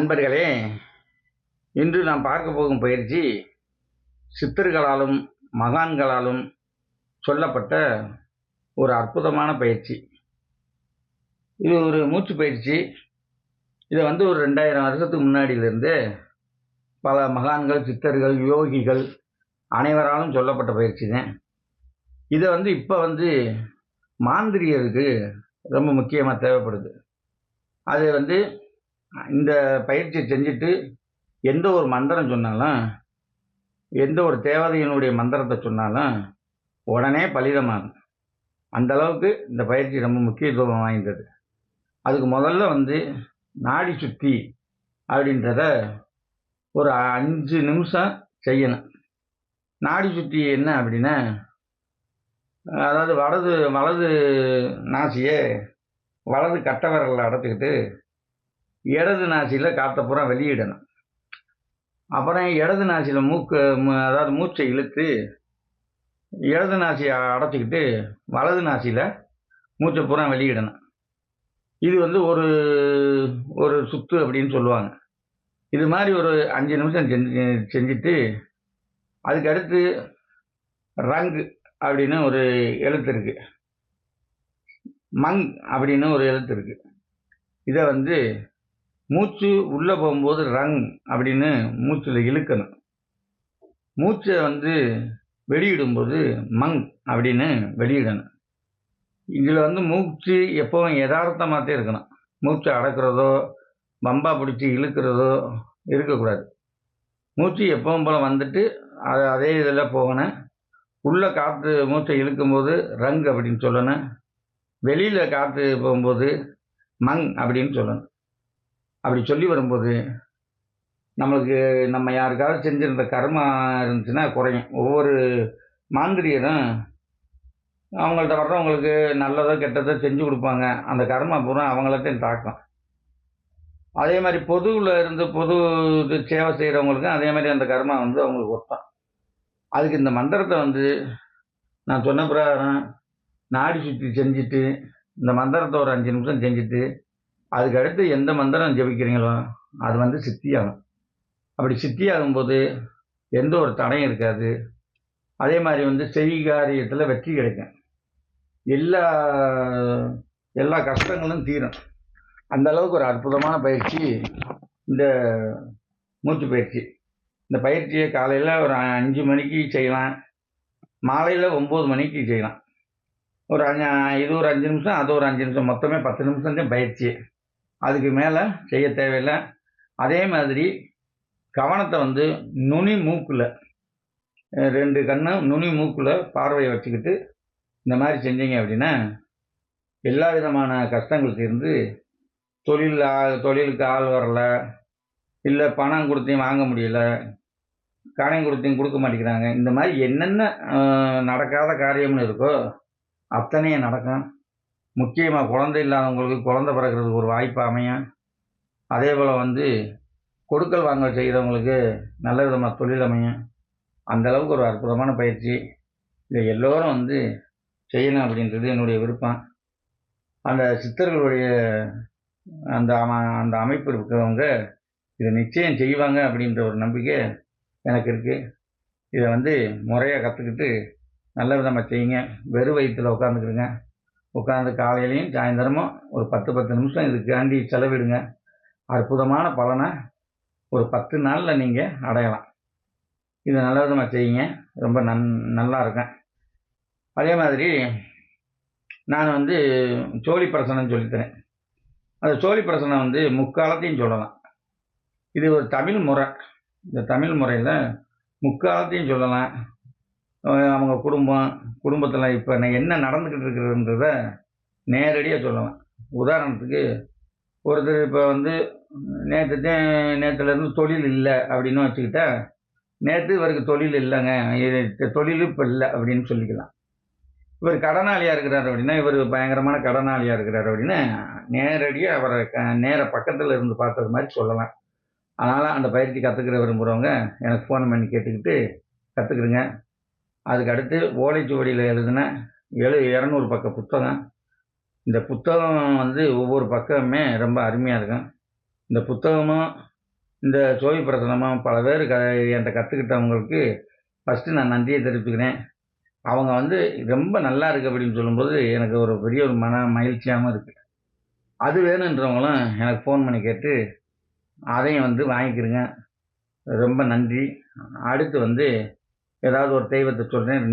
அன்பர்களே இன்று நாம் பார்க்க போகும் பயிற்சி சித்தர்களாலும் மகான்களாலும் சொல்லப்பட்ட ஒரு அற்புதமான பயிற்சி. இது ஒரு மூச்சு பயிற்சி. இதை வந்து ஒரு ரெண்டாயிரம் வருஷத்துக்கு முன்னாடியிலிருந்து பல மகான்கள் சித்தர்கள் யோகிகள் அனைவராலும் சொல்லப்பட்ட பயிற்சி தான் இதை வந்து இப்போ வந்து மாந்திரியருக்கு ரொம்ப முக்கியமாக தேவைப்படுது. அது வந்து இந்த பயிற்சியை செஞ்சுட்டு எந்த ஒரு மந்திரம் சொன்னாலும் எந்த ஒரு தேவதையினுடைய மந்திரத்தை சொன்னாலும் உடனே பலிதமாகும் அந்த அளவுக்கு இந்த பயிற்சி ரொம்ப முக்கியத்துவம் வாய்ந்தது. அதுக்கு முதல்ல வந்து நாடி சுத்தி அப்படின்றத ஒரு அஞ்சு நிமிஷம் செய்யணும். நாடி சுத்தி என்ன அப்படின்னா அதாவது வலது வலது நாசியை வலது கட்டவரலில் அடைச்சிக்கிட்டு இடது நாசியில் காற்றை பூரா வெளியிடணும். அப்புறம் இடது நாசியில் மூக்கு அதாவது மூச்சை இழுத்து இடது நாசியை அடைச்சிக்கிட்டு வலது நாசியில் மூச்சை பூரா வெளியிடணும். இது வந்து ஒரு ஒரு சுத்து அப்படின்னு சொல்லுவாங்க. இது மாதிரி ஒரு அஞ்சு நிமிஷம் செஞ்சு செஞ்சுட்டு அதுக்கடுத்து ரங்கு அப்படின்னு ஒரு எழுத்து இருக்கு. மங் அப்படின்னு ஒரு எழுத்து இருக்கு. இதை வந்து மூச்சு உள்ளே போகும்போது ரங் அப்படின்னு மூச்சில் இழுக்கணும். மூச்சை வந்து வெளியிடும்போது மங் அப்படின்னு வெளியிடணும். இதில் வந்து மூச்சு எப்பவும் யதார்த்தமாகத்தே இருக்கணும். மூச்சை அடக்கிறதோ பம்பா பிடிச்சி இழுக்கிறதோ இருக்கக்கூடாது. மூச்சு எப்பவும் போல் வந்துட்டு அது அதே இதில் போகணும். உள்ளே காற்று மூச்சை இழுக்கும்போது ரங் அப்படின்னு சொல்லணும். வெளியில் காற்று போகும்போது மங் அப்படின்னு சொல்லணும். அப்படி சொல்லி வரும்போது நம்மளுக்கு நம்ம யாருக்காவது செஞ்சிருந்த கர்மா இருந்துச்சுன்னா குறையும். ஒவ்வொரு மாந்திரியரும் அவங்கள்ட்ட வர்றவங்களுக்கு நல்லதோ கெட்டதோ செஞ்சு கொடுப்பாங்க. அந்த கர்மா பூரா அவங்களத்தையும் தாக்கும். அதே மாதிரி பொதுவில் இருந்து பொது இது சேவை செய்கிறவங்களுக்கும் அதே மாதிரி அந்த கர்மா வந்து அவங்களுக்கு ஒட்டும் அதுக்கு இந்த மந்திரத்தை வந்து நான் சொன்ன பிரகாரம் நாடி சுற்றி செஞ்சுட்டு இந்த மந்திரத்தை ஒரு அஞ்சு நிமிஷம் செஞ்சுட்டு அதுக்கு அடுத்து எந்த மந்திரம் ஜபிக்கிறீங்களோ அது வந்து சித்தியாகும். அப்படி சித்தியாகும்போது எந்த ஒரு தடையும் இருக்காது. அதே மாதிரி வந்து செய்காரியத்தில் வெற்றி கிடைக்கும். எல்லா எல்லா கஷ்டங்களும் தீரும். அந்த அளவுக்கு ஒரு அற்புதமான பயிற்சி இந்த மூச்சு பயிற்சி. இந்த பயிற்சியை காலையில் ஒரு அஞ்சு மணிக்கு செய்யலாம். மாலையில் ஒம்பது மணிக்கு செய்யலாம். ஒரு அஞ்சு இது ஒரு அஞ்சு நிமிஷம் அது ஒரு அஞ்சு நிமிஷம் மொத்தமே பத்து நிமிஷம் தான் பயிற்சி. அதுக்கு மேலே செய்ய தேவையில்லை. அதே மாதிரி கவனத்தை வந்து நுனி மூக்கில் ரெண்டு கண்ணும் நுனி மூக்கில் பார்வையை வச்சுக்கிட்டு இந்த மாதிரி செஞ்சீங்க அப்படின்னா எல்லா விதமான கஷ்டங்கள் தீர்ந்து தொழில் ஆ- தொழிலுக்கு ஆள் வரல இல்லை பணம் கொடுத்தையும் வாங்க முடியல கடன் கொடுத்தையும் கொடுக்க மாட்டேங்கிறாங்க. இந்த மாதிரி என்னென்ன நடக்காத காரியம்னு இருக்கோ அத்தனையும் நடக்கும். முக்கியமாக குழந்தை இல்லாதவங்களுக்கு குழந்தை பிறக்கிறதுக்கு ஒரு வாய்ப்பு அமையும் அதே போல் வந்து கொடுக்கல் வாங்கல் செய்கிறவங்களுக்கு நல்ல விதமாக தொழில் அமையும் அந்தளவுக்கு ஒரு அற்புதமான பயிற்சி இதை எல்லோரும் வந்து செய்யணும் அப்படின்றது என்னுடைய விருப்பம். அந்த சித்தர்களுடைய அந்த அந்த அமைப்பு இருக்கிறவங்க இதை நிச்சயம் செய்வாங்க அப்படின்ற ஒரு நம்பிக்கை எனக்கு இருக்குது இதை வந்து முறையாக கற்றுக்கிட்டு நல்ல விதமாக செய்யுங்க. வெறும் வயிற்றில் உட்காந்துக்கிடுங்க உட்காந்து காலையிலையும் சாயந்தரமும் ஒரு பத்து பத்து நிமிஷம் இதுக்காண்டி செலவிடுங்க. அற்புதமான பலனை ஒரு பத்து நாளில் நீங்கள் அடையலாம். இதை நல்ல விதமாக செய்யுங்க. ரொம்ப நன் நல்லா இருக்கேன். அதே மாதிரி நான் வந்து சோழி பிரசனம் சொல்லித்தரேன். அந்த சோழி பிரசனம் வந்து முக்காலத்தையும் சொல்லலாம். இது ஒரு தமிழ் முறை. இந்த தமிழ் முறையில் முக்காலத்தையும் சொல்லலாம். அவங்க குடும்பம் குடும்பத்தில் இப்போ நான் என்ன நடந்துக்கிட்டு இருக்கிறதுன்றத நேரடியாக சொல்லுவேன். உதாரணத்துக்கு ஒருத்தர் இப்போ வந்து நேற்று நேற்றுலேருந்து தொழில் இல்லை அப்படின்னு வச்சுக்கிட்டா நேற்று இவருக்கு தொழில் இல்லைங்க தொழிலும் தொழில் இப்போ இல்லை அப்படின்னு சொல்லிக்கலாம். இவர் கடனாளியாக இருக்கிறார் அப்படின்னா இவர் பயங்கரமான கடனாளியாக இருக்கிறார் அப்படின்னு நேரடியாக அவரை க நேர பக்கத்தில் இருந்து பார்த்தது மாதிரி சொல்லலாம் அதனால் அந்த பயிற்சி கற்றுக்கிற விரும்புகிறவங்க எனக்கு ஃபோன் பண்ணி கேட்டுக்கிட்டு கற்றுக்குறேங்க அதுக்கு அடுத்து ஓலைச்சுவடியில் எழுதின எழு இரநூறு பக்க புத்தகம். இந்த புத்தகம் வந்து ஒவ்வொரு பக்கமுமே ரொம்ப அருமையாக இருக்கும். இந்த புத்தகமும் இந்த சோவி பிரசனமாக பல பேர் க என்கிட்ட கற்றுக்கிட்டவங்களுக்கு ஃபஸ்ட்டு நான் நன்றியை தெரிவிச்சுக்கிறேன். அவங்க வந்து ரொம்ப நல்லா இருக்கு அப்படின்னு சொல்லும்போது எனக்கு ஒரு பெரிய ஒரு மன மகிழ்ச்சியாகவும் இருக்குது அது வேணுன்றவங்களும் எனக்கு ஃபோன் பண்ணி கேட்டு அதையும் வந்து வாங்கிக்கிறேங்க ரொம்ப நன்றி. அடுத்து வந்து ஏதாவது ஒரு தெய்வத்தை சொல்கிறேன்